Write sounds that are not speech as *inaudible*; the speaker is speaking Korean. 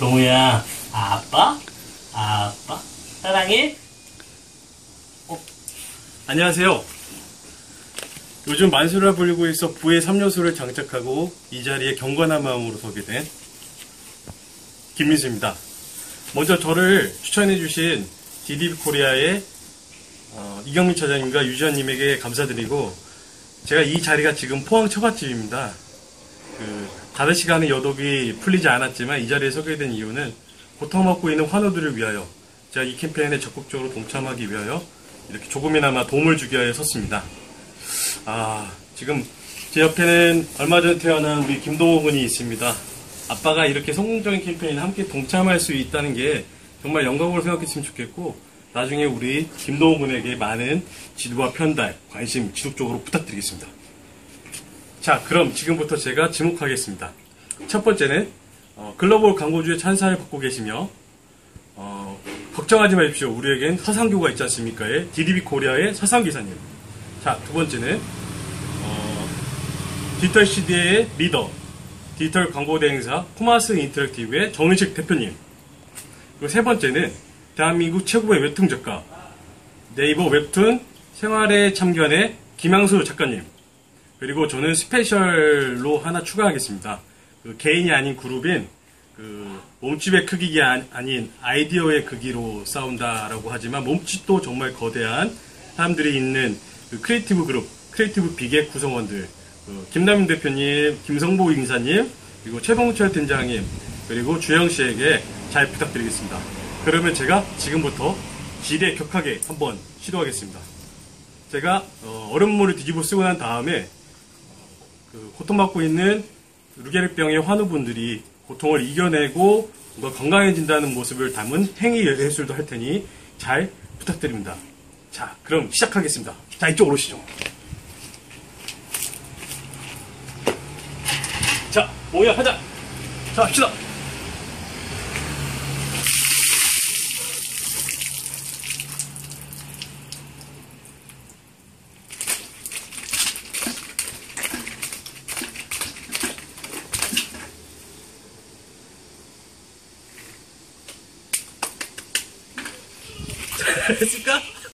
동우야, 아빠? 아빠? 사랑해? 안녕하세요. 요즘 만수를 부리고 있어 부의 3요소를 장착하고 이 자리에 경건한 마음으로 서게 된 김민수입니다. 먼저 저를 추천해 주신 DDB 코리아의 어, 이경민 차장님과 유지현님에게 감사드리고 제가 이 자리가 지금 포항 처갓집입니다. 그 다른 시간에 여독이 풀리지 않았지만 이 자리에 서게 된 이유는 고통받고 있는 환우들을 위하여 제가 이 캠페인에 적극적으로 동참하기 위하여 이렇게 조금이나마 도움을 주기 위하여 섰습니다. 아, 지금 제 옆에는 얼마 전에 태어난 우리 김동호 군이 있습니다. 아빠가 이렇게 성공적인 캠페인에 함께 동참할 수 있다는 게 정말 영광으로 생각했으면 좋겠고, 나중에 우리 김동호 군에게 많은 지도와 편달, 관심 지속적으로 부탁드리겠습니다. 자, 그럼 지금부터 제가 지목하겠습니다. 첫 번째는 어, 글로벌 광고주의 찬사를 받고 계시며 어, 걱정하지 마십시오. 우리에겐 서상교가 있지 않습니까의 DDB 코리아의 서상 기사님. 자, 두 번째는 어, 디지털 CD의 리더, 디지털 광고 대행사 코마스 인터랙티브의 정은식 대표님. 그리고 세 번째는 대한민국 최고의 웹툰 작가, 네이버 웹툰 생활의 참견의 김양수 작가님. 그리고 저는 스페셜로 하나 추가하겠습니다. 그 개인이 아닌 그룹인 그 몸집의 크기가 아- 아닌 아이디어의 크기로 싸운다라고 하지만 몸집도 정말 거대한 사람들이 있는 그 크리에이티브 그룹, 크리에이티브 빅의 구성원들, 그 김남윤 대표님, 김성보 인사님, 그리고 최봉철 팀장님, 그리고 주영 씨에게 잘 부탁드리겠습니다. 그러면 제가 지금부터 지대 격하게 한번 시도하겠습니다. 제가 어, 얼음물을 뒤집어 쓰고 난 다음에 그 고통받고 있는 루게르병의 환우분들이 고통을 이겨내고 뭔가 건강해진다는 모습을 담은 행위 예술도 할 테니 잘 부탁드립니다. 자, 그럼 시작하겠습니다. 자, 이쪽으로 오시죠. 자, 뭐야, 하자. 자, 합시다. 했을까? *laughs*